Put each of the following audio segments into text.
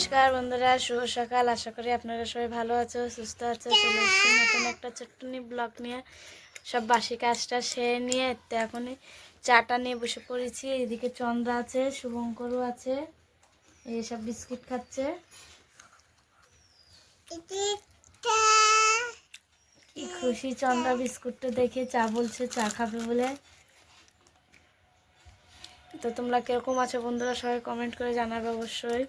নমস্কার বন্ধুরা, শুভ সকাল। আশা করি আপনারা সবাই ভালো আছো, সুস্থ আছো, চলে এসেছি নতুন একটা ছোট্টনি ব্লগ নিয়ে। সব বাসি কাজটা সেরে নিয়ে তো এখনই চাটা নিয়ে বসে পড়েছি। এদিকে চন্দ্রা আছে, শুভঙ্করও আছে এইসব বিস্কিট খাচ্ছে। কি খুশি চন্দ্রা বিস্কুটটা দেখে, চা বলছে, চা খাবে বলে। তো তোমরা কীরকম আছো বন্ধুরা, সবাই কমেন্ট করে জানাবে অবশ্যই।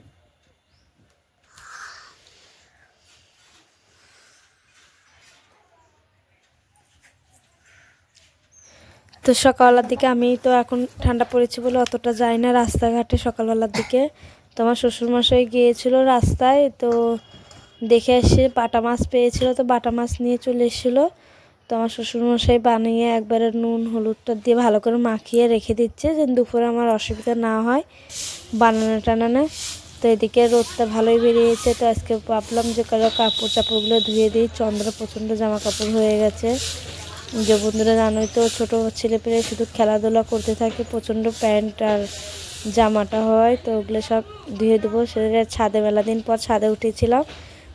তো সকালবেলার দিকে আমি তো এখন ঠান্ডা পড়েছি বলে অতটা যাই না রাস্তাঘাটে সকালবেলার দিকে। তো আমার শ্বশুরমশাই গিয়েছিল রাস্তায়, তো দেখে এসে বাটা মাছ পেয়েছিল, তো বাটা মাছ নিয়ে চলে এসেছিল। তো আমার শ্বশুরমশাই বানিয়ে একবারে নুন, হলুদটা দিয়ে ভালো করে মাখিয়ে রেখে দিচ্ছে যেন দুপুরে আমার অসুবিধা না হয় বানানো টানানো। তো এদিকে রোদটা ভালোই বেরিয়েছে, তো আজকে ভাবলাম যে কারও কাপড় চাপড়গুলো ধুয়ে দিই। চন্দ্র প্রচণ্ড জামা কাপড় হয়ে গেছে। যে বন্ধুরা জানোই তো, ছোটো ছেলে পেলে শুধু খেলাধুলা করতে থাকে, প্রচণ্ড প্যান্ট আর জামাটা হয়, তো ওগুলো সব ধুয়ে দেবো। সেটা ছাদে মেলা দিন পর ছাদে উঠেছিলাম,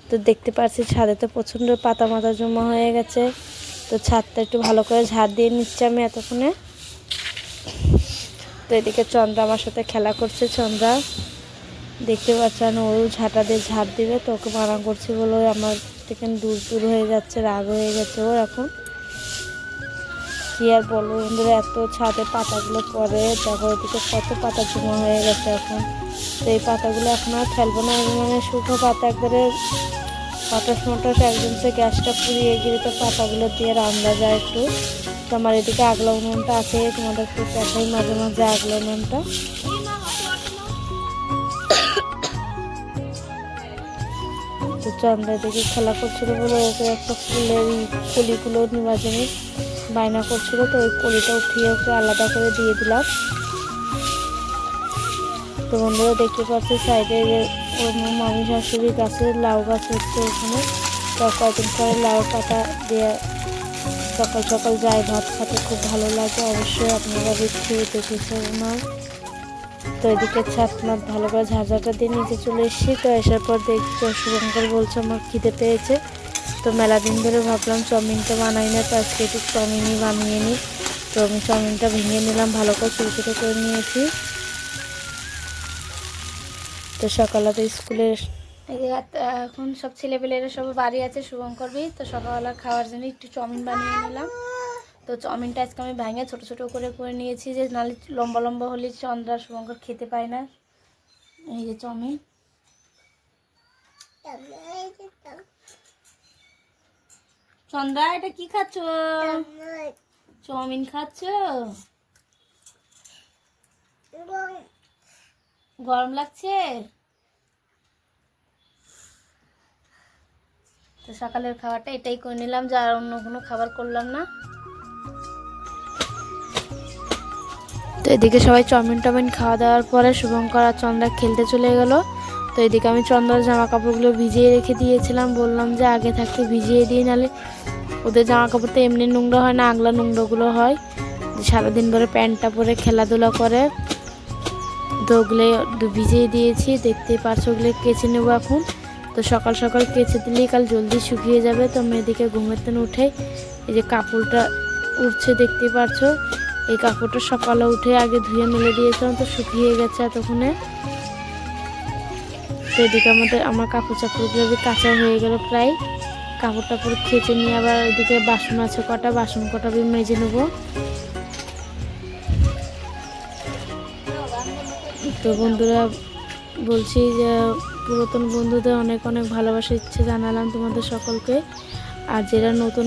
তো দেখতে পাচ্ছি ছাদে তো প্রচণ্ড পাতা মাথা জমা হয়ে গেছে, তো ছাদটা একটু ভালো করে ঝাড় দিয়ে নিচ্ছি আমি এতক্ষণে। তো এদিকে চন্দ্রা আমার সাথে খেলা করছে, চন্দ্রা। দেখতে পাচ্ছেন ও ঝাঁটা দিয়ে ঝাড় দিবে, তো ওকে মানা করছি বলে আমার থেকে দূর দূর হয়ে যাচ্ছে, রাগ হয়ে গেছে ওর এখন। কি আর বলব বন্ধুরা, এত ছাদে পাতাগুলো পরে তারপর ওদিকে কত পাতা জমা হয়ে গেছে এখন। তো এই পাতাগুলো এখন আর ফেলব না মানে শুকনো পাতা একবারে পটাশ মটাশ একদম সে গ্যাসটা পুড়িয়ে গিয়ে তো পাতাগুলো দিয়ে রান্না যায় একটু। তো আমার এদিকে আগলা উনুনটা আছে, তোমাদের একটু দেখাই মাঝে মাঝে আগলা উনুনটা। তো চন্দ্রা খেলা করছিল বলে ওকে একটা ফুলের নেওয়ার জন্য বায়না করছিল, তো ওই কলিটা উঠিয়ে ওকে আলাদা করে দিয়ে দিলাম। তো বন্ধুরা, দেখতে পাচ্ছি সাইডে মামি শাশুড়ি গাছের লাউ গাছ হচ্ছে ওখানে তো কয়েকদিন পরে লাউ পাতা দিয়ে সকাল সকাল যাই, ভাত খেতে খুব ভালো লাগে। অবশ্যই আপনারা খেয়ে দেখেছেন আমার তো এদিকে মাত ভালো করে ঝাঁঝাটা দিয়ে নিচে চলে এসেছি। তো আসার পর দেখছি শুভঙ্কর বলছে, আমার খিদে পেয়েছে। তো মেলা দিন ধরে ভাবলাম চাউমিনটা বানাই না তো আজকে একটু চাউমিনই বানিয়ে নিই। তো আমি চাউমিনটা ভেঙে নিলাম ভালো করে ছোটো ছোটো করে নিয়েছি। তো সকালে তো স্কুলের এখন সব ছেলেপেলেরা সব বাড়ি আছে শুভঙ্কর বি তো সকালবেলা খাওয়ার জন্য একটু চাউমিন বানিয়ে নিলাম। তো চাউমিনটা আজকে আমি ভেঙে ছোটো ছোটো করে করে নিয়েছি যে নাহলে লম্বা লম্বা হলে চন্দ্রা শুভঙ্কর খেতে পায় না। এই যে চাউমিন। চন্দ্রা এটা কি খাচ্ছ? চাউমিন খাচ্ছ? গরম লাগছে? তো সকালের খাবারটা এটাই করে নিলাম, যে অন্য কোনো খাবার করলাম না। তো এদিকে সবাই চাউমিন টাউমিন খাওয়া দাওয়ার পরে শুভঙ্কর আর চন্দ্রা খেলতে চলে গেল। তো এদিকে আমি চন্দ্রার জামা কাপড়গুলো ভিজিয়ে রেখে দিয়েছিলাম। বললাম যে আগে থাকতে ভিজিয়ে দিই, নালে ওদের জামা কাপড় তো এমনি নোংরা হয় না, আগলা নোংরাগুলো হয়। সারাদিন ধরে প্যান্টটা পরে খেলাধুলা করে। তো ওগুলো ভিজিয়ে দিয়েছি, দেখতে পারছ ওগুলো কেচে নেব এখন। তো সকাল সকাল কেচে দিলেই কাল জলদি শুকিয়ে যাবে। তো মেয়েদিকে ঘুমের তেন উঠে এই যে কাপড়টা উঠছে দেখতে পারছ? এই কাপড়টা সকালে উঠে আগে ধুয়ে মেলে দিয়েছিলাম, তো শুকিয়ে গেছে এতক্ষণে। তো এদিকে আমাদের আমার কাপড় চাপড়গুলো কাঁচা হয়ে গেল প্রায়। কাপড় টাপড় খেচে নিয়ে আবার এদিকে বাসন আছে কটা, বাসন কটা আমি মেজে নেব। তো বন্ধুরা, বলছি যে পুরাতন বন্ধুদের অনেক অনেক ভালোবাসা, ইচ্ছে জানালাম তোমাদের সকলকে। আর যারা নতুন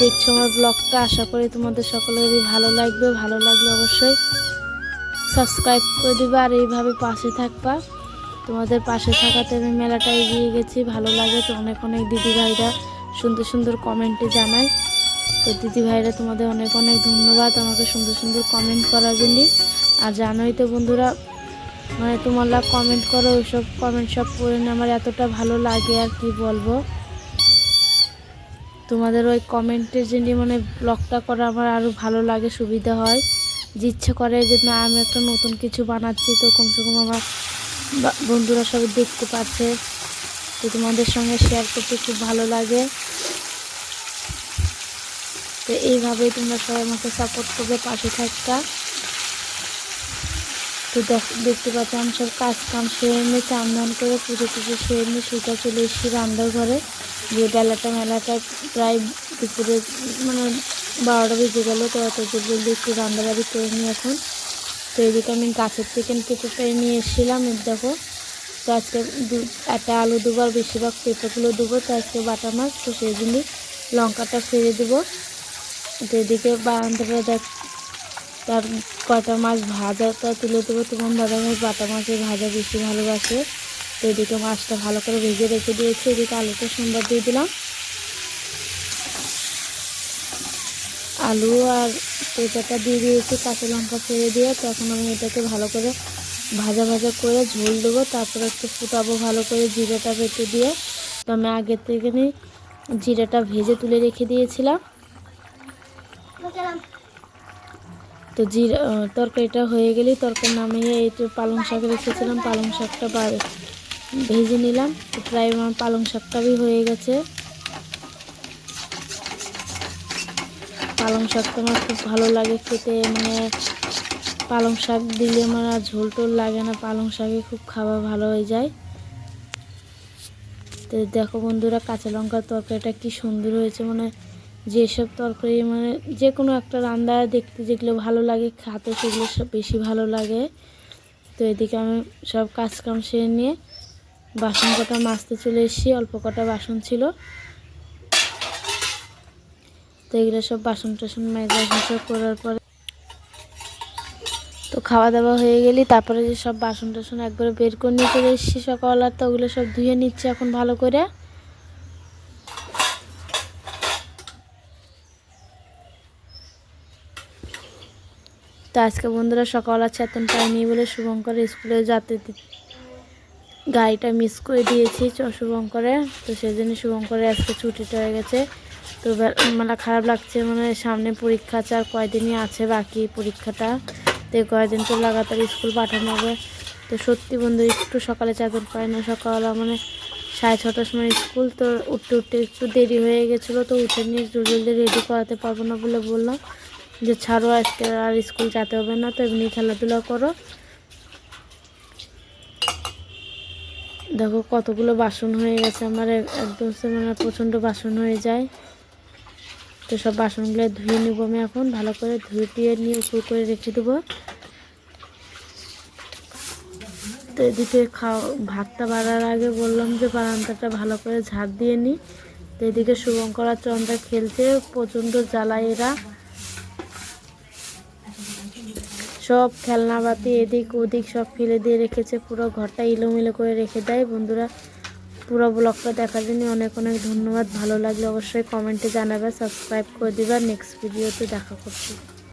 দেখছ আমার ব্লগটা, আশা করি তোমাদের সকলেরই ভালো লাগবে। ভালো লাগলে অবশ্যই সাবস্ক্রাইব করে দেবে আর এইভাবে পাশে থাকবা। তোমাদের পাশে থাকাতে আমি মেলাটা এগিয়ে গেছি, ভালো লাগে তো অনেক অনেক দিদিভাইরা। সুন্দর সুন্দর কমেন্টে জানাই তো দিদিভাইরা তোমাদের অনেক অনেক ধন্যবাদ আমাকে সুন্দর সুন্দর কমেন্ট করার জন্য। আর জানোই তো বন্ধুরা মানে তোমরা কমেন্ট করো, ওইসব কমেন্ট সব পড়ে আমার এতটা ভালো লাগে আর কি বলব। তোমাদের ওই কমেন্টের জন্য মানে ব্লগটা করা আমার আরও ভালো লাগে, সুবিধা হয়। যে ইচ্ছে করে যে না, আমি একটা নতুন কিছু বানাচ্ছি, তো কমসে কম আমার বন্ধুরা সবাই দেখতে পাচ্ছে। তো তোমাদের সঙ্গে শেয়ার করতে খুব ভালো লাগে। তো এইভাবেই তোমরা সবাই আমাকে সাপোর্ট করবে, পাশে থাকতা তো দেখ- দেখতে পাচ্ছ আমি সব কাজ কাম সেরে নিয়ে চান করে পুজো টুজো সেরে নিয়ে সুতা চলে এসেছি রান্নার ঘরে যে বেলাটা মেলাটা প্রায় দুপুরে মানে বারোটা বেজে গেলো, তো অত জলদি একটু রান্নাবাড়ি করে নিই এখন। তো এদিকে আমি গাছের থেকে পেঁপে পেয়ে নিয়ে এসেছিলাম দেখো। তো আজকে একটা আলু দেবো আর বেশিরভাগ পেঁপেগুলো দেবো, তো আজকে বাটা মাছ, তো সেই জন্য লঙ্কাটা ফেলে দেবো। তো এদিকে বারান্দাটা দেখ, তার কটা মাছ ভাজাটা তুলে দেবো। তোমার দাদা মাছ বাটা মাছের ভাজা বেশি ভালোবাসে। তো এদিকে মাছটা ভালো করে ভেজে রেখে দিয়েছি। এদিকে আলুটা সোমবার দিয়ে দিলাম। আলু আর পেঁচাটা দিয়ে দিয়েছি, কাঁচা লঙ্কা ফেলে দিয়ে। তখন আমি এটাকে ভালো করে ভাজা ভাজা করে ঝোল দেবো। তারপরে একটু ফুটাবো ভালো করে জিরেটা বেটে দিয়ে। তো আমি আগের থেকে জিরেটা ভেজে তুলে রেখে দিয়েছিলাম। তো জিরা তরকারিটা হয়ে গেলেই তরকারি নামিয়ে এই তো পালং শাক রেখেছিলাম, পালং শাকটা ভেজে নিলাম। তো প্রায় আমার পালং শাকটাই হয়ে গেছে। পালং শাকটা আমার খুব ভালো লাগে খেতে মানে পালং শাক দিলে আমার আর ঝোল টোল লাগে না, পালং শাকে খুব খাওয়া ভালো হয়ে যায়। তো দেখো বন্ধুরা, কাঁচা লঙ্কার তরকারিটা কি সুন্দর হয়েছে মানে যেসব তরকারি মানে যে কোনো একটা রান্না দেখতে যেগুলো ভালো লাগে, খাতে সেগুলো সব বেশি ভালো লাগে। তো এদিকে আমি সব কাজ কাম সেরে নিয়ে বাসন কটা মাজতে চলে এসেছি, অল্প কটা বাসন ছিল। তো এগুলো সব বাসন টাসন মাজা ঘষা করার পরে তো খাওয়া দাওয়া হয়ে গেলি তারপরে যে সব বাসন টাসন একবারে বের করে নিয়ে চলে এসেছি সকালবেলা, তো ওগুলো সব ধুয়ে নিচ্ছে এখন ভালো করে। তো আজকে বন্ধুরা সকালবেলা চেতন পাইনি বলে শুভঙ্কর স্কুলে যাতে গাড়িটা মিস করে দিয়েছি শুভঙ্করে। তো সেই জন্য শুভঙ্করে আজকে ছুটিটা হয়ে গেছে। তো মানে খারাপ লাগছে মানে সামনে পরীক্ষা আছে আর কয়দিনই আছে বাকি পরীক্ষাটা। তো কয়দিন তো লাগাতার স্কুল পাঠানো হবে। তো সত্যি বন্ধু, একটু সকালে চাদর পাই না। সকাল মানে সাড়ে ছটার সময় স্কুল, তো উঠতে উঠতে একটু দেরি হয়ে গেছিল, তো উঠে নিয়ে জলদি রেডি করাতে পারব না বলে বললাম যে ছাড়ো আজকে আর স্কুল যেতে হবে না, তো এমনি খেলাধুলা করো। দেখো কতগুলো বাসন হয়ে গেছে, আমার একদম মানে প্রচণ্ড বাসন হয়ে যায়। তো সব বাসনগুলো ধুয়ে নেব আমি এখন। ভালো করে ধুয়ে টুয়ে নিয়ে উপর করে রেখে দেবো। তো এদিকে খাও, ভাতটা বাড়ার আগে বললাম যে বারান্দাটা ভালো করে ঝাড় দিয়ে নিই তো এদিকে শুভঙ্কর চন্দ্রা খেলছে, প্রচণ্ড জ্বালায় এরা। সব খেলনাবাতি এদিক ওদিক সব ফেলে দিয়ে রেখেছে, পুরো ঘরটা ইলোমিলো করে রেখে দেয়। বন্ধুরা পুরো ব্লগটা দেখার জন্য অনেক অনেক ধন্যবাদ। ভালো লাগলে অবশ্যই কমেন্টে জানাবে, সাবস্ক্রাইব করে দিবা। নেক্সট ভিডিওতে দেখা করছি।